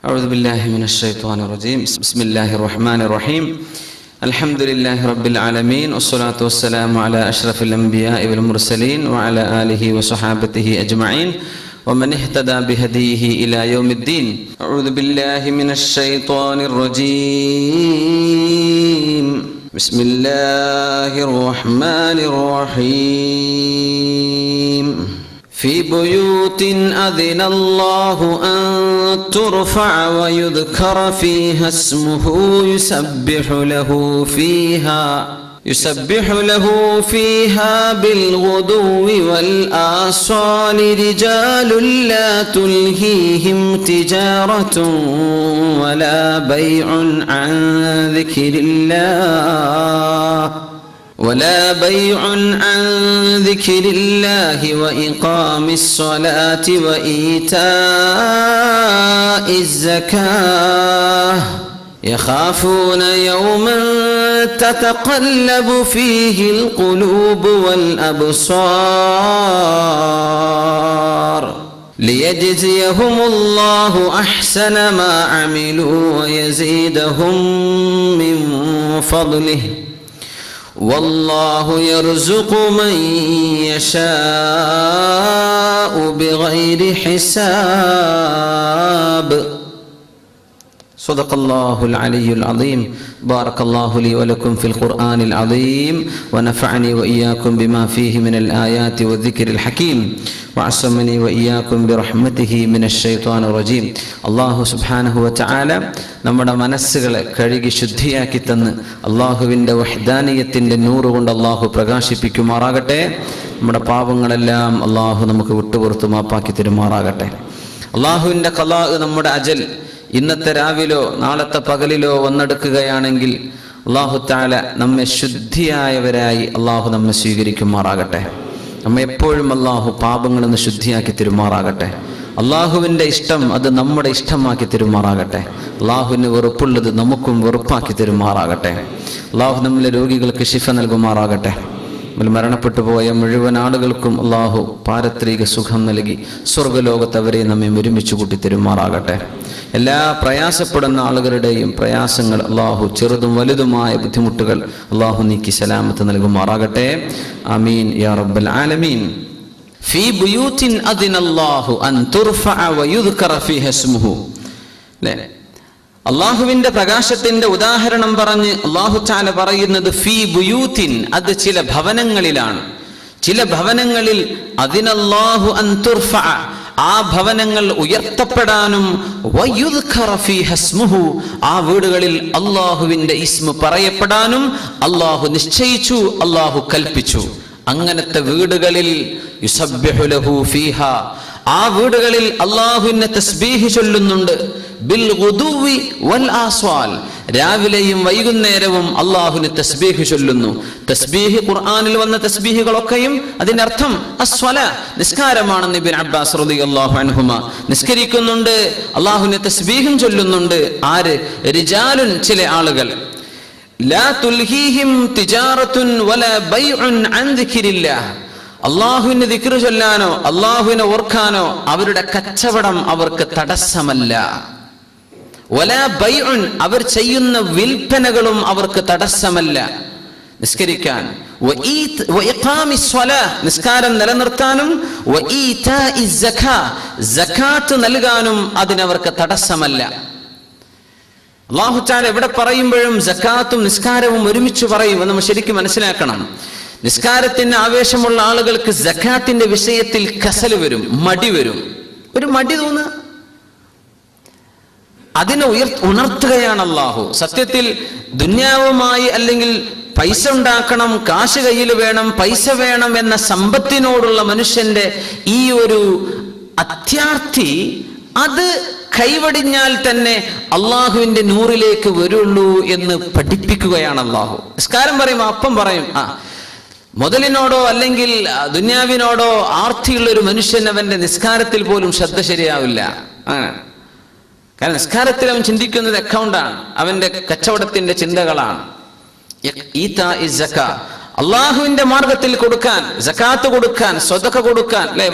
أعوذ بالله من الشيطان الرجيم. بسم الله الرحمن الرحيم. الحمد لله رب العالمين والصلاة والسلام على أشرف الأنبياء والمرسلين وعلى آله وصحابته أجمعين. ومن اهتدى بهديه إلى يوم الدين. أعوذ بالله من الشيطان الرجيم. بسم الله الرحمن الرحيم. في بيوت أذن الله أن ترفع ويذكر فيها اسمه يسبح له فيها يسبح له فيها بالغدو والآصال. رجال لا تلهيهم تجارة ولا بيع عن ذكر الله. ولا بيع عن ذكر الله وإقام الصلاة وإيتاء الزكاة. يخافون يوما تتقلب فيه القلوب والأبصار. ليجزيهم الله أحسن ما عملوا ويزيدهم من فضله. والله يرزق من يشاء بغير حساب. صدق الله العلي العظيم بارك الله لي ولكم في القرآن العظيم ونفعني وإياكم بما فيه من الآيات والذكر الحكيم وعصمني وإياكم برحمته من الشيطان الرجيم അള്ളാഹു സുബാനഹു ചാല നമ്മുടെ മനസ്സുകളെ കഴുകി ശുദ്ധിയാക്കി തന്ന് അള്ളാഹുവിൻ്റെ വഹ്ദാനീയത്തിൻ്റെ നൂറ് കൊണ്ട് അള്ളാഹു പ്രകാശിപ്പിക്കുമാറാകട്ടെ നമ്മുടെ പാപങ്ങളെല്ലാം അള്ളാഹു നമുക്ക് വിട്ടുപുറത്ത് മാപ്പാക്കി തരുമാറാകട്ടെ അള്ളാഹുവിൻ്റെ കലാ നമ്മുടെ അജൽ ഇന്നത്തെ രാവിലോ നാളത്തെ പകലിലോ വന്നെടുക്കുകയാണെങ്കിൽ അള്ളാഹു താല നമ്മെ ശുദ്ധിയായവരായി അള്ളാഹു നമ്മെ സ്വീകരിക്കുമാറാകട്ടെ. നമ്മെ എപ്പോഴും അള്ളാഹു പാപങ്ങളിൽ നിന്ന് ശുദ്ധിയാക്കി തിരുമാറാകട്ടെ. അള്ളാഹുവിന്റെ ഇഷ്ടം അത് നമ്മുടെ ഇഷ്ടമാക്കി തിരുമാറാകട്ടെ. അള്ളാഹുവിന് വെറുപ്പുള്ളത് നമുക്കും വെറുപ്പാക്കി തിരുമാറാകട്ടെ. അള്ളാഹു നമ്മളെ രോഗികൾക്ക് ശിഫ നൽകുമാറാകട്ടെ. മരണപ്പെട്ടു പോയ മുഴുവൻ ആളുകൾക്കും അള്ളാഹു പാരത്രിക സുഖം നൽകി സ്വർഗലോകത്ത് അവരെ നമ്മെ ഒരുമിച്ച് കൂട്ടി തരുമാറാകട്ടെ എല്ലാ പ്രയാസപ്പെടുന്ന ആളുകളുടെയും പ്രയാസങ്ങൾ അള്ളാഹു ചെറുതും വലുതുമായ ബുദ്ധിമുട്ടുകൾ അള്ളാഹു നീക്കി സലാമത്ത് നൽകുമാറാകട്ടെ. അമീൻ യാ റബ്ബൽ ആലമീൻ. ഫീ ബുയൂത്തിൻ അതിനല്ലാഹു അൻ തുർഫഅ വയുദ്കറ ഫീഹ ഇസ്മുഹു. അള്ളാഹുവിന്റെ പ്രകാശത്തിന്റെ ഉദാഹരണം പറഞ്ഞ് അള്ളാഹു ചാല പറയുന്നത് ഫീ ബുയൂത്തിൻ അത് ചില ഭവനങ്ങളിലാണ്. ചില ഭവനങ്ങളിൽ അതിനല്ലാഹു അൻ തുർഫഅ ആ ഭവനങ്ങൾ ഉയർത്തപ്പെടാനും ആ വീടുകളിൽ അള്ളാഹുവിന്റെ ഇസ്മു പറയപ്പെടാനും അള്ളാഹു നിശ്ചയിച്ചു അള്ളാഹു കൽപ്പിച്ചു. അങ്ങനത്തെ വീടുകളിൽ ഫീഹ ആ വീടുകളിൽ അള്ളാഹുവിനെ തസ്ബീഹി ചൊല്ലുന്നുണ്ട്. ബിൽ വൽ ആസ്വാൽ രാവിലെയും വൈകുന്നേരവും അള്ളാഹുന് തസ്ബീഹ് ചൊല്ലുന്നു. തസ്ബീഹ് ഖുർആാനിൽ വന്ന തസ്ബീഹുകളൊക്കെയും അതിന്റെ അർത്ഥം അസ്വല നിസ്കാരമാണെന്ന് ഇബിൻ അബ്ബാസ് അൻഹുമ നിസ്കരിക്കുന്നുണ്ട് അള്ളാഹുന് തസ്ബീഹും ചൊല്ലുന്നുണ്ട്. ആര്? റിജാലുൻ ചില ആളുകൾ. ലാ തുൽഹീഹിം തിജാറത്തുൻ വലാ ബൈഉൻ അൻ ദിക്രില്ലാഹ് അള്ളാഹുവിന് ദിക്റ് ചൊല്ലാനോ അള്ളാഹുവിനെ ഓർക്കാനോ അവരുടെ കച്ചവടം അവർക്ക് തടസ്സമല്ല. ബൈഉൻ അവർ ചെയ്യുന്ന വിൽപ്പനകളും അവർക്ക് തടസ്സമല്ല. നിസ്കരിക്കാൻ. നിസ്കാരം നിലനിർത്താനും നൽകാനും അതിനവർക്ക് തടസ്സമല്ല. അള്ളാഹുച്ചാൻ എവിടെ പറയുമ്പോഴും ജക്കാത്തും നിസ്കാരവും ഒരുമിച്ച് പറയും നമ്മൾ ശരിക്കും മനസ്സിലാക്കണം. നിസ്കാരത്തിന് ആവേശമുള്ള ആളുകൾക്ക് ജക്കാത്തിന്റെ വിഷയത്തിൽ കസൽ വരും മടി വരും. ഒരു മടി തോന്നുക അതിനെ ഉയർ ഉണർത്തുകയാണ് അള്ളാഹു സത്യത്തിൽ ദുന്യാവുമായി അല്ലെങ്കിൽ പൈസ ഉണ്ടാക്കണം കാശ് കയ്യിൽ വേണം പൈസ വേണം എന്ന സമ്പത്തിനോടുള്ള മനുഷ്യന്റെ ഈ ഒരു അത്യാർത്ഥി അത് കൈവടിഞ്ഞാൽ തന്നെ അള്ളാഹുവിന്റെ നൂറിലേക്ക് വരുള്ളൂ എന്ന് പഠിപ്പിക്കുകയാണ് അള്ളാഹു നിസ്കാരം പറയും അപ്പം പറയും. ആ മുതലിനോടോ അല്ലെങ്കിൽ ദുന്യാവിനോടോ ആർത്തിയുള്ള ഒരു മനുഷ്യൻ അവന്റെ നിസ്കാരത്തിൽ പോലും ശ്രദ്ധ ശരിയാവില്ല. കാരണം നിസ്കാരത്തിൽ അവൻ ചിന്തിക്കുന്നത് അക്കൗണ്ടാണ് അവന്റെ കച്ചവടത്തിന്റെ ചിന്തകളാണ്. അള്ളാഹുവിന്റെ മാർഗത്തിൽ കൊടുക്കാൻ ജക്കാത്ത് കൊടുക്കാൻ സ്വതക്ക കൊടുക്കാൻ അല്ലെ?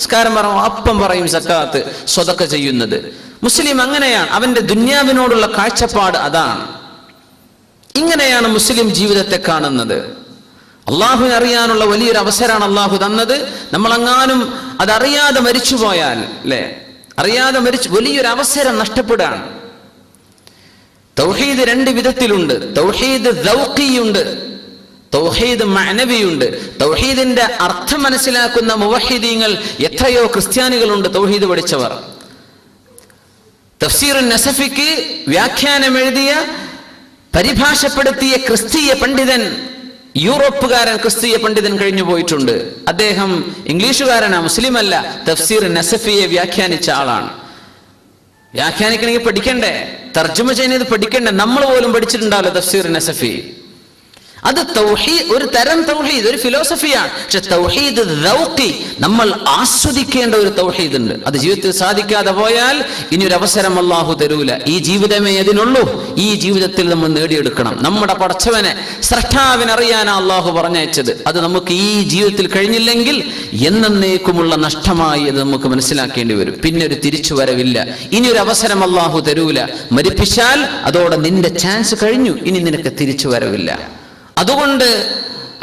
സ്കാരം അപ്പം പറയും സക്കാത്ത് സ്വതക്ക ചെയ്യുന്നത്. മുസ്ലിം അങ്ങനെയാണ്. അവന്റെ ദുന്യാവിനോടുള്ള കാഴ്ചപ്പാട് അതാണ്. ഇങ്ങനെയാണ് മുസ്ലിം ജീവിതത്തെ കാണുന്നത്. അള്ളാഹുവിനെ അറിയാനുള്ള വലിയൊരു അവസരമാണ് അള്ളാഹു തന്നത്. നമ്മളെങ്ങാനും അതറിയാതെ മരിച്ചുപോയാൽ അല്ലെ? അറിയാതെ മരിച്ചു വലിയൊരു അവസരം നഷ്ടപ്പെടുകയാണ്. തൗഹീദ് രണ്ട് വിധത്തിലുണ്ട്. തൗഹീദ് ദൗഖിയുണ്ട്. തൗഹീദ് മഅനവിയുണ്ട്. തൗഹീദിന്റെ അർത്ഥം മനസ്സിലാക്കുന്ന മുവഹിദീങ്ങൾ എത്രയോ ക്രിസ്ത്യാനികളുണ്ട് തൗഹീദ് പഠിച്ചവർ. തഫ്സീർ നസഫിക്ക് വ്യാഖ്യാനം എഴുതിയ പരിഭാഷപ്പെടുത്തിയ ക്രിസ്തീയ പണ്ഡിതൻ യൂറോപ്പുകാരൻ ക്രിസ്തീയ പണ്ഡിതൻ കഴിഞ്ഞു പോയിട്ടുണ്ട്. അദ്ദേഹം ഇംഗ്ലീഷുകാരനാ മുസ്ലിം അല്ല തഫ്സീർ നസഫിയെ വ്യാഖ്യാനിച്ച ആളാണ്. വ്യാഖ്യാനിക്കണമെങ്കിൽ പഠിക്കണ്ടേ? തർജമ ചെയ്യുന്നത് പഠിക്കണ്ടേ? നമ്മൾ പോലും പഠിച്ചിട്ടുണ്ടാവില്ല തഫ്സീർ നസഫി. അത് തൗഹീദ് ഒരു തരം തൗഹീദ് ഒരു ഫിലോസഫിയാണ്. പക്ഷെ തൗഹീദ് നമ്മൾ ആസ്വദിക്കേണ്ട ഒരു തൗഹീദ് ഉണ്ട് അത് ജീവിതത്തിൽ സാധിക്കാതെ പോയാൽ ഇനി ഒരു അവസരം അള്ളാഹു തരൂല. ഈ ജീവിതമേ അതിനുള്ളൂ. ഈ ജീവിതത്തിൽ നമ്മൾ നേടിയെടുക്കണം. നമ്മുടെ പടച്ചവനെ സ്രഷ്ടാവിനെ അറിയാനാ അള്ളാഹു പറഞ്ഞയച്ചത്. അത് നമുക്ക് ഈ ജീവിതത്തിൽ കഴിഞ്ഞില്ലെങ്കിൽ എന്നേക്കുമുള്ള നഷ്ടമായി അത് നമുക്ക് മനസ്സിലാക്കേണ്ടി വരും. പിന്നെ ഒരു തിരിച്ചു വരവില്ല. ഇനി ഒരു അവസരം അള്ളാഹു തരൂല. മരിപ്പിച്ചാൽ അതോടെ നിന്റെ ചാൻസ് കഴിഞ്ഞു. ഇനി നിനക്ക് തിരിച്ചു വരവില്ല. അതുകൊണ്ട്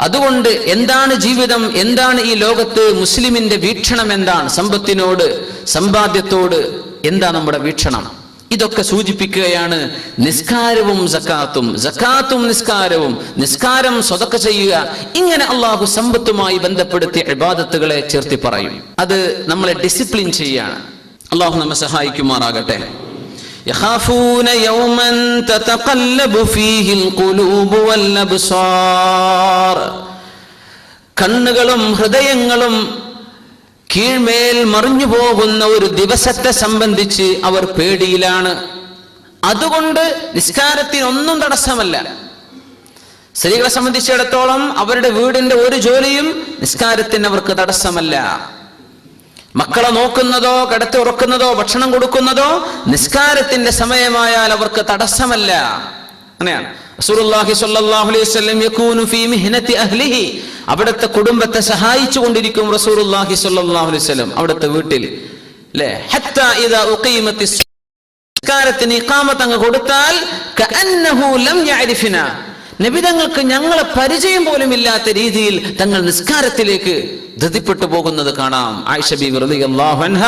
അതുകൊണ്ട് എന്താണ് ജീവിതം എന്താണ് ഈ ലോകത്ത് മുസ്ലിമിന്റെ വീക്ഷണം എന്താണ്? സമ്പത്തിനോട് സമ്പാദ്യത്തോട് എന്താ നമ്മുടെ വീക്ഷണം? ഇതൊക്കെ സൂചിപ്പിക്കുകയാണ് നിസ്കാരവും സക്കാത്തും. സക്കാത്തും നിസ്കാരവും നിസ്കാരം സ്വതക്ക ചെയ്യുക. ഇങ്ങനെ അള്ളാഹു സമ്പത്തുമായി ബന്ധപ്പെടുത്തിയ ഇബാദത്തുകളെ ചേർത്തി പറയും. അത് നമ്മളെ ഡിസിപ്ലിൻ ചെയ്യാണ് അള്ളാഹു നമ്മെ സഹായിക്കുമാറാകട്ടെ. يخافون يوما تتقلب فيه القلوب والأبصار കണ്ണുകളും ഹൃദയങ്ങളും കീഴ്മേൽ മറിഞ്ഞു പോകുന്ന ഒരു ദിവസത്തെ സംബന്ധിച്ച് അവർ പേടിയിലാണ് അതുകൊണ്ട് നിസ്കാരത്തിനൊന്നും തടസ്സമല്ല സ്ത്രീകളെ സംബന്ധിച്ചിടത്തോളം അവരുടെ വീടിന്റെ ഒരു ജോലിയും നിസ്കാരത്തിന് അവർക്ക് തടസ്സമല്ല മക്കളെ നോക്കുന്നതോ കിടത്തി ഉറക്കുന്നതോ ഭക്ഷണം കൊടുക്കുന്നതോ നിസ്കാരത്തിന്റെ സമയമായാൽ അവർക്ക് തടസ്സമല്ല. അങ്ങനെയാണ്. അവിടുത്തെ കുടുംബത്തെ സഹായിച്ചു കൊണ്ടിരിക്കും അവിടുത്തെ വീട്ടിൽ. നിസ്കാരത്തിന് ഇഖാമത്ത് അങ്ങ് കൊടുത്താൽ കഅന്നഹു ലം യഅരിഫിന നബി തങ്ങൾക്ക് ഞങ്ങളെ പരിചയം പോലും ഇല്ലാത്ത രീതിയിൽ തങ്ങൾ നിസ്കാരത്തിലേക്ക് ധൃതിപ്പെട്ടു പോകുന്നത് കാണാം. ആയിഷ ബി അൻഹ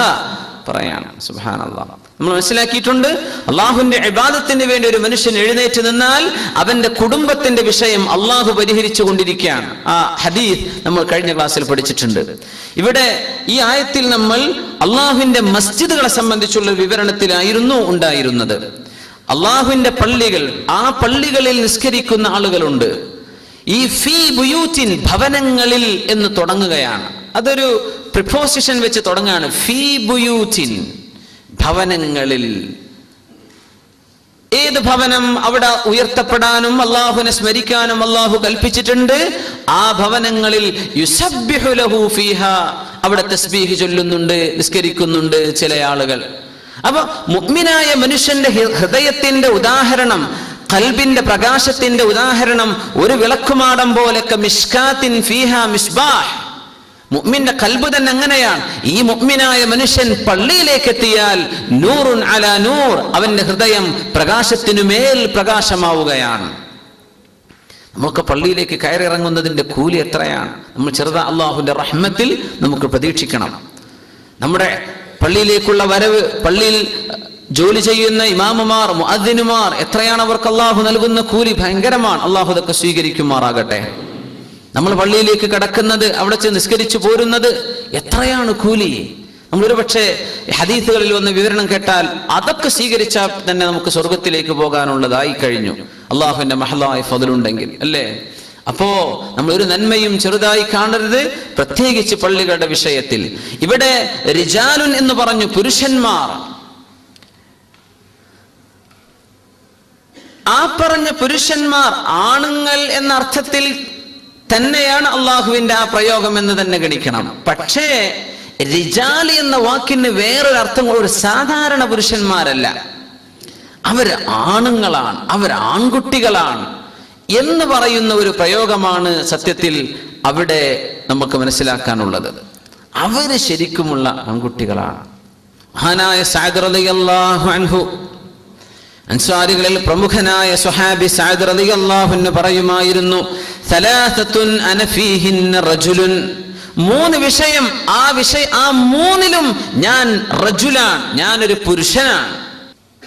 പറയാണ്. സുബ്ഹാനല്ലാഹ് നമ്മൾ മനസ്സിലാക്കിയിട്ടുണ്ട് അള്ളാഹുവിന്റെ ഇബാദത്തിന് വേണ്ടി ഒരു മനുഷ്യൻ എഴുന്നേറ്റ് നിന്നാൽ അവന്റെ കുടുംബത്തിന്റെ വിഷയം അള്ളാഹു പരിഹരിച്ചു കൊണ്ടിരിക്കുകയാണ്. ആ ഹദീസ് നമ്മൾ കഴിഞ്ഞ ക്ലാസ്സിൽ പഠിച്ചിട്ടുണ്ട്. ഇവിടെ ഈ ആയത്തിൽ നമ്മൾ അള്ളാഹുവിന്റെ മസ്ജിദുകളെ സംബന്ധിച്ചുള്ള വിവരണത്തിലായിരുന്നു ഉണ്ടായിരുന്നത്. അള്ളാഹുവിന്റെ പള്ളികൾ ആ പള്ളികളിൽ നിസ്കരിക്കുന്ന ആളുകളുണ്ട്. ഈ ഫീ ബുയൂറ്റിൻ ഭവനങ്ങളിൽ എന്ന് തുടങ്ങുകയാണ്. അതൊരു പ്രിപ്പോസിഷൻ വെച്ച് തുടങ്ങുകയാണ്. ഫീ ബുയൂറ്റിൻ ഭവനങ്ങളിൽ. ഏത് ഭവനം അവിടെ ഉയർത്തപ്പെടാനും അള്ളാഹുവിനെ സ്മരിക്കാനും അള്ളാഹു കൽപ്പിച്ചിട്ടുണ്ട്? ആ ഭവനങ്ങളിൽ യുസബ്ബിഹു ലഹു ഫീഹ. അവിടെ തസ്ബീഹ് ചൊല്ലുന്നുണ്ട് നിസ്കരിക്കുന്നുണ്ട് ചില ആളുകൾ. അപ്പൊ മുഗ്മിനായ മനുഷ്യന്റെ ഹൃദയത്തിന്റെ ഉദാഹരണം കൽബിന്റെ പ്രകാശത്തിന്റെ ഉദാഹരണം ഒരു വിളക്കുമാടം പോലൊക്കെ മിഷ്കാത്തിൻ ഫീഹ മിസ്ബാഹ്. മുഅ്മിന്റെ കൽബ് തന്നെ അങ്ങനെയാണ് ഈ മുഅ്മിനായ മനുഷ്യൻ പള്ളിയിലേക്ക് എത്തിയാൽ നൂറുൻ അല നൂർ അവന്റെ ഹൃദയം പ്രകാശത്തിനു മേൽ പ്രകാശമാവുകയാണ്. നമുക്ക് പള്ളിയിലേക്ക് കയറിയിറങ്ങുന്നതിന്റെ കൂലി എത്രയാണ്? നമ്മൾ ചെറുത അള്ളാഹുവിന്റെ റഹ്മത്തിൽ നമുക്ക് പ്രതീക്ഷിക്കണം. നമ്മുടെ പള്ളിയിലേക്കുള്ള വരവ് പള്ളിയിൽ ജോലി ചെയ്യുന്ന ഇമാമുമാർ മുഅദ്ദിനുമാർ എത്രയാണ് അവർക്ക് അള്ളാഹു നൽകുന്ന കൂലി ഭയങ്കരമാണ്. അള്ളാഹു അതൊക്കെ സ്വീകരിക്കുമാറാകട്ടെ. നമ്മൾ പള്ളിയിലേക്ക് കടക്കുന്നത് അവിടെ ചെന്ന് നിസ്കരിച്ചു പോരുന്നത് എത്രയാണ് കൂലി? നമ്മൾ ഒരു പക്ഷേ ഹദീസുകളിൽ വന്ന് വിവരണം കേട്ടാൽ അതൊക്കെ സ്വീകരിച്ചാൽ തന്നെ നമുക്ക് സ്വർഗത്തിലേക്ക് പോകാനുള്ളതായി കഴിഞ്ഞു. അള്ളാഹുവിന്റെ മഹലായ ഫതിലുണ്ടെങ്കിൽ അല്ലേ? അപ്പോ നമ്മൾ ഒരു നന്മയും ചെറുതായി കാണരുത്. പ്രത്യേകിച്ച് പള്ളികളുടെ വിഷയത്തിൽ. ഇവിടെ റിജാലുൻ എന്ന് പറഞ്ഞു പുരുഷന്മാർ. ആ പറഞ്ഞ പുരുഷന്മാർ ആണുങ്ങൾ എന്ന അർത്ഥത്തിൽ തന്നെയാണ് അള്ളാഹുവിന്റെ ആ പ്രയോഗം എന്ന് തന്നെ ഗണിക്കണം. പക്ഷേ റിജാൽ എന്ന വാക്കിന് വേറൊരു അർത്ഥം ഒരു സാധാരണ പുരുഷന്മാരല്ല. അവർ ആണുങ്ങളാണ് അവർ ആൺകുട്ടികളാണ്. എന്ന് പറയുന്ന ഒരു പ്രയോഗമാണ് സത്യത്തിൽ അവിടെ നമുക്ക് മനസ്സിലാക്കാനുള്ളത്. അവർ ശരിക്കുമുള്ള ആൺകുട്ടികളാണ്. മഹാനായ സാഗ്രതയല്ലാഹു അൻഹു അൻസ്വാരികളിൽ പ്രമുഖനായ സുഹാബി അൻഹു പറയുമായിരുന്നു റജുലുൻ. മൂന്ന് വിഷയം ആ വിഷയ ആ മൂന്നിലും ഞാൻ റജുലാണ് ഞാനൊരു പുരുഷനാണ്.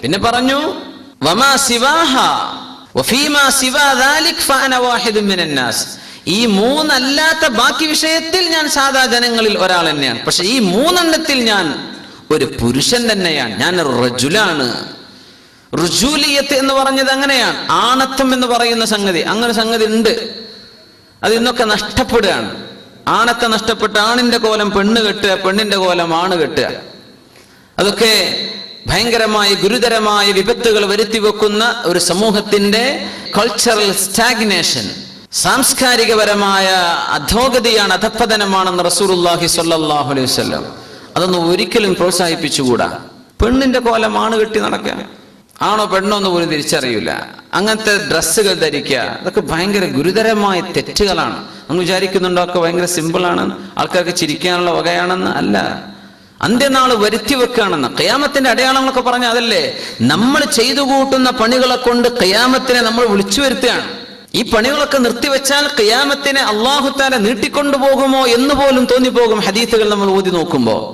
പിന്നെ പറഞ്ഞു വമാ സിവാഹ. ഈ മൂന്നല്ലാത്ത ബാക്കി വിഷയത്തിൽ ഞാൻ സാധാ ജനങ്ങളിൽ ഒരാൾ തന്നെയാണ്. പക്ഷെ ഈ മൂന്നെണ്ണത്തിൽ ഞാൻ ഒരു പുരുഷൻ തന്നെയാണ്. ഞാൻ റജുലാണ്. റുജൂലിയത്ത് എന്ന് പറഞ്ഞത് അങ്ങനെയാണ്. ആണത്വം എന്ന് പറയുന്ന സംഗതി. അങ്ങനെ സംഗതി ഉണ്ട്. അത് ഇന്നൊക്കെ നഷ്ടപ്പെടുകയാണ്. ആണത്തെ നഷ്ടപ്പെട്ട് ആണിന്റെ കോലം പെണ്ണ് കെട്ടുക പെണ്ണിന്റെ കോലം ആണ് കെട്ടുക. അതൊക്കെ ഭയങ്കരമായ ഗുരുതരമായ വിപത്തുകൾ വരുത്തി വെക്കുന്ന ഒരു സമൂഹത്തിന്റെ കൾച്ചറൽ സ്റ്റാഗ്നേഷൻ സാംസ്കാരികപരമായ അധോഗതിയാണ് അധപ്പതനമാണെന്ന് റസൂലുള്ളാഹി സ്വല്ലല്ലാഹു അലൈഹി വസല്ലം. അതൊന്നും ഒരിക്കലും പ്രോത്സാഹിപ്പിച്ചുകൂടാ. പെണ്ണിന്റെ കോലം ആണ് കെട്ടി നടക്കുക ആണോ പെണ്ണോ എന്ന് പോലും തിരിച്ചറിയില്ല. അങ്ങനത്തെ ഡ്രസ്സുകൾ ധരിക്കുക അതൊക്കെ ഭയങ്കര ഗുരുതരമായ തെറ്റുകളാണ്. നമ്മൾ വിചാരിക്കുന്നുണ്ടോ? ഒക്കെ ഭയങ്കര സിമ്പിളാണ് ആൾക്കാർക്ക് ചിരിക്കാനുള്ള വകയാണെന്ന്? അല്ല. അന്ത്യനാൾ വരുത്തി വെക്കുകയാണെന്ന്. കയാമത്തിന്റെ അടയാളങ്ങളൊക്കെ പറഞ്ഞ അതല്ലേ? നമ്മൾ ചെയ്തു കൂട്ടുന്ന പണികളെ കൊണ്ട് കയാമത്തിനെ നമ്മൾ വിളിച്ചു വരുത്തുകയാണ്. ഈ പണികളൊക്കെ നിർത്തിവെച്ചാൽ കയാമത്തിനെ നീട്ടിക്കൊണ്ടു നീട്ടിക്കൊണ്ടുപോകുമോ എന്ന് പോലും തോന്നിപ്പോകും ഹദീത്തുകൾ നമ്മൾ ഊതി നോക്കുമ്പോൾ.